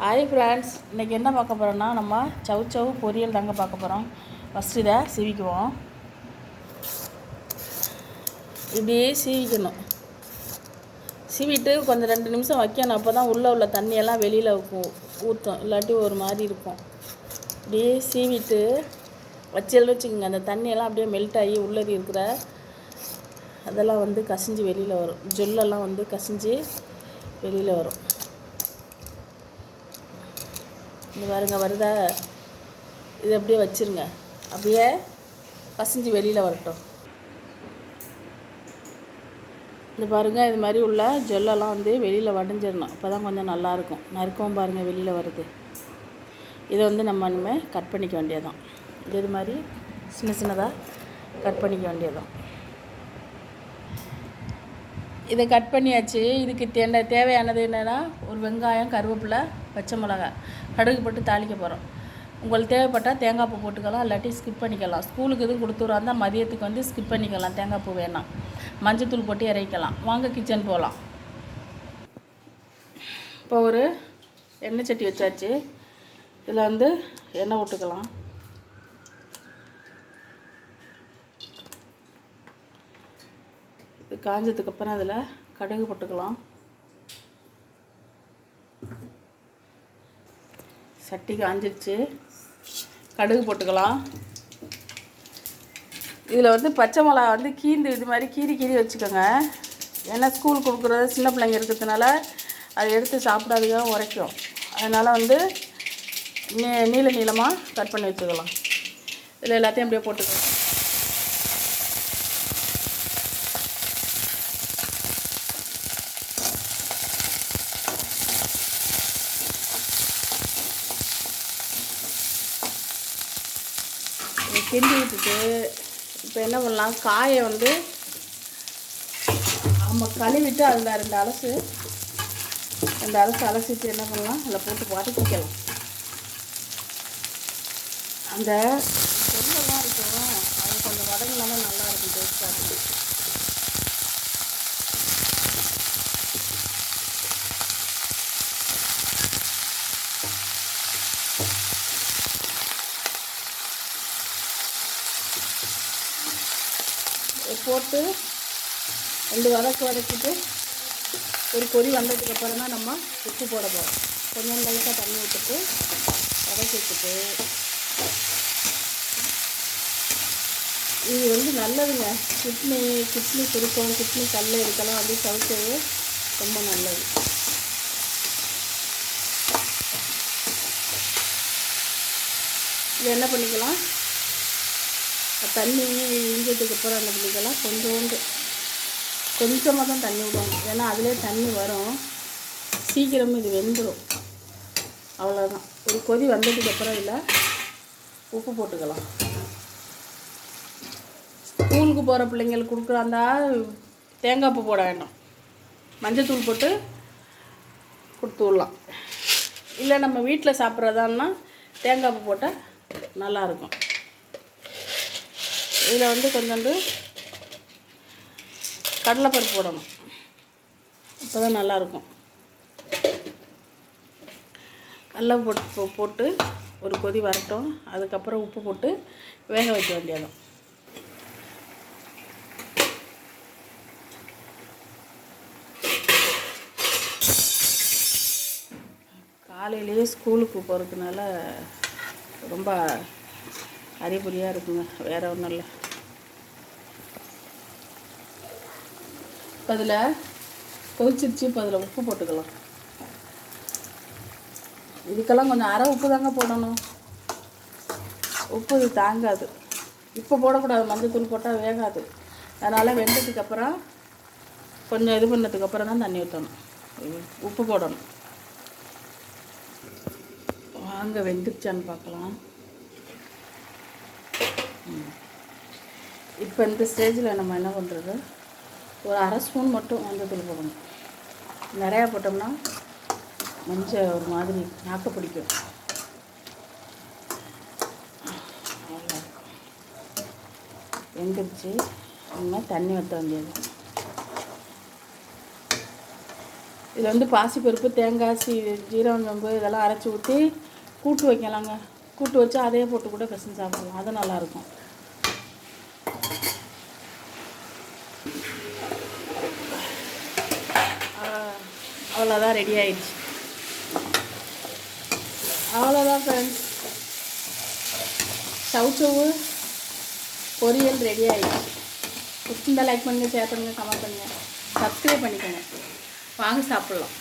Hi friends இன்றைக்கி என்ன பார்க்க போகிறோன்னா நம்ம சவு சவு பொரியல் தாங்க பார்க்க போகிறோம் ஃபஸ்ட்டு இதை சீவிக்குவோம். இப்படியே சீவிக்கணும். சீவிட்டு கொஞ்சம் ரெண்டு நிமிஷம் வைக்கணும். அப்போ தான் உள்ளே உள்ள தண்ணியெல்லாம் வெளியில் ஊற்றும் இல்லாட்டி ஒரு மாதிரி இருக்கும். இப்படியே சீவிட்டு வச்சல் வச்சுக்கோங்க. அந்த தண்ணியெல்லாம் அப்படியே மெல்ட் ஆகி உள்ளது இருக்கிற அதெல்லாம் வந்து கசிஞ்சு வெளியில் வரும். ஜொல்லெல்லாம் வந்து கசிஞ்சு வெளியில் வரும். இந்த பாருங்க வருதா? இது அப்படியே வச்சிருங்க. அப்படியே பசிஞ்சு வெளியில் வரட்டும். இந்த பாருங்க இது மாதிரி உள்ள ஜொல்லெல்லாம் வந்து வெளியில் வடைஞ்சிடணும். அப்போ தான் கொஞ்சம் நல்லாயிருக்கும் நறுக்கவும் பாருங்கள் வெளியில் வருது. இதை வந்து நம்ம இனிமேல் கட் பண்ணிக்க வேண்டியதான் இது இது மாதிரி சின்ன சின்னதாக கட் பண்ணிக்க வேண்டியதான் இதை கட் பண்ணியாச்சு. இதுக்கு தேண்ட தேவையானது என்னென்னா ஒரு வெங்காயம் கருவேப்பிலை பச்சை மிளகாய். கடுகு போட்டு தாளிக்க போகிறோம் உங்களுக்கு தேவைப்பட்டால் தேங்காய் பூ போட்டுக்கலாம் இல்லாட்டி ஸ்கிப் பண்ணிக்கலாம். ஸ்கூலுக்கு எதுவும் கொடுத்துருவா இருந்தால் மதியத்துக்கு வந்து ஸ்கிப் பண்ணிக்கலாம். தேங்காய் பூ வேணாம். மஞ்சத்தூள் போட்டு இறக்கலாம். வாங்க கிச்சன் போகலாம் இப்போ ஒரு எண்ணெய் சட்டி வச்சாச்சு. இதில் வந்து எண்ணெய் விட்டுக்கலாம் இது காஞ்சதுக்கப்புறம் அதில் கடுகு போட்டுக்கலாம். சட்டி காஞ்சிருச்சு. கடுகு போட்டுக்கலாம். இதில் வந்து பச்சை மிளகா வந்து கீந்து இது மாதிரி கீறி கீறி வச்சுக்கோங்க. ஏன்னா ஸ்கூல் கொடுக்குறது சின்ன பிள்ளைங்க இருக்கிறதுனால அதை எடுத்து சாப்பிடாதுங்க உரைக்கும். அதனால் வந்து நீ நீள நீளமாக கட் பண்ணி வச்சுக்கலாம். இதில் எல்லாத்தையும் அப்படியே போட்டுக்கலாம் இதை கிண்டி விட்டுட்டு இப்போ என்ன பண்ணலாம்? காயை வந்து நம்ம கழுவிட்டு அதில் ரெண்டு அலசு ரெண்டு அலசு அலசிட்டு என்ன பண்ணலாம்? அதில் போட்டு வதக்கிக்கலாம் அந்த பொருளெல்லாம் இருக்கும். அது கொஞ்சம் வதங்கினாலும் நல்லா இருக்கும் டேஸ்ட்டாக இருக்கும். போட்டு ரெண்டு வதக்கு வதக்கிட்டு ஒரு கொதி வந்ததுக்கப்புறம் தான் நம்ம உப்பு போட போகிறோம் கொஞ்சம் லைட்டாக தண்ணி விட்டுட்டு வதக்கி விட்டுட்டு இது வந்து நல்லதுங்க. கிட்னி கிட்னி சுருக்கம் கிட்னி கல் இருக்கலாம் வந்து சவுச்சது ரொம்ப நல்லது. இது என்ன பண்ணிக்கலாம்? தண்ணி இஞ்சதுக்கு அந்த என்ன கொஞ்சோண்டு கொஞ்சமாக தான் தண்ணி விடுவாங்க. ஏன்னா அதிலே தண்ணி வரும். சீக்கிரமும் இது வெந்துடும் அவ்வளோதான் ஒரு கொதி வந்ததுக்கப்புறம் இல்லை உப்பு போட்டுக்கலாம். ஸ்கூலுக்கு போகிற பிள்ளைங்களுக்கு கொடுக்குறாந்தா தேங்காய் பூ போட வேண்டாம். மஞ்சத்தூள் போட்டு கொடுத்து விடலாம். இல்லை நம்ம வீட்டில் சாப்பிட்றதான்னா தேங்காய் பூ போட்டால் நல்லாயிருக்கும் இதில் வந்து கொஞ்சோண்டு கடலைப்பருப்பு போடணும். அப்போ தான் நல்லாயிருக்கும். கடலை போட்டு போட்டு ஒரு கொதி வரட்டும். அதுக்கப்புறம் உப்பு போட்டு வேக வைக்க வேண்டியதும் காலையிலேயே ஸ்கூலுக்கு போகிறதுனால ரொம்ப அறிபுரியாக இருக்குங்க. வேறு ஒன்றும் இல்லை. இப்போ அதில் கொதிச்சிருச்சு. இப்போ அதில் உப்பு போட்டுக்கலாம். இதுக்கெல்லாம் கொஞ்சம் அரை உப்பு தாங்க போடணும். உப்பு இது தாங்காது. இப்போ போடக்கூடாது. மஞ்சள் தூள் போட்டால் வேகாது. அதனால் வெந்ததுக்கு அப்புறம் கொஞ்சம் இது பண்ணதுக்கு அப்புறம் தான் தண்ணி ஊற்றணும் உப்பு போடணும். வாங்க வெந்துருச்சான்னு பார்க்கலாம். இப்போ இந்த ஸ்டேஜில் நம்ம என்ன பண்ணுறது? ஒரு அரை ஸ்பூன் மட்டும் மஞ்சத்தூள் போடணும். நிறையா போட்டோம்னா மஞ்சள் ஒரு மாதிரி நாக்க பிடிக்கும். வெந்துருச்சு இனிமேல் தண்ணி ஊற்ற வேண்டியது. இதில் வந்து பாசிப்பருப்பு தேங்காய் சீ ஜீரகம் சம்பு இதெல்லாம் அரைச்சி ஊற்றி கூட்டு வைக்கலாங்க. கூட்டு வச்சு அதே போட்டு கூட பிசைஞ்சு சாப்பிடலாம். அது நல்லாயிருக்கும். அவ்வளோதான் ரெடி ஆயிடுச்சு. அவ்வளோதான் ஃப்ரெண்ட்ஸ் சவுச்சவு பொரியல் ரெடி ஆயிடுச்சு. பிடிச்சிருந்தா லைக் பண்ணுங்கள் ஷேர் பண்ணுங்கள் கமெண்ட் பண்ணுங்கள் சப்ஸ்கிரைப் பண்ணிக்கோங்க. வாங்க சாப்பிட்லாம்.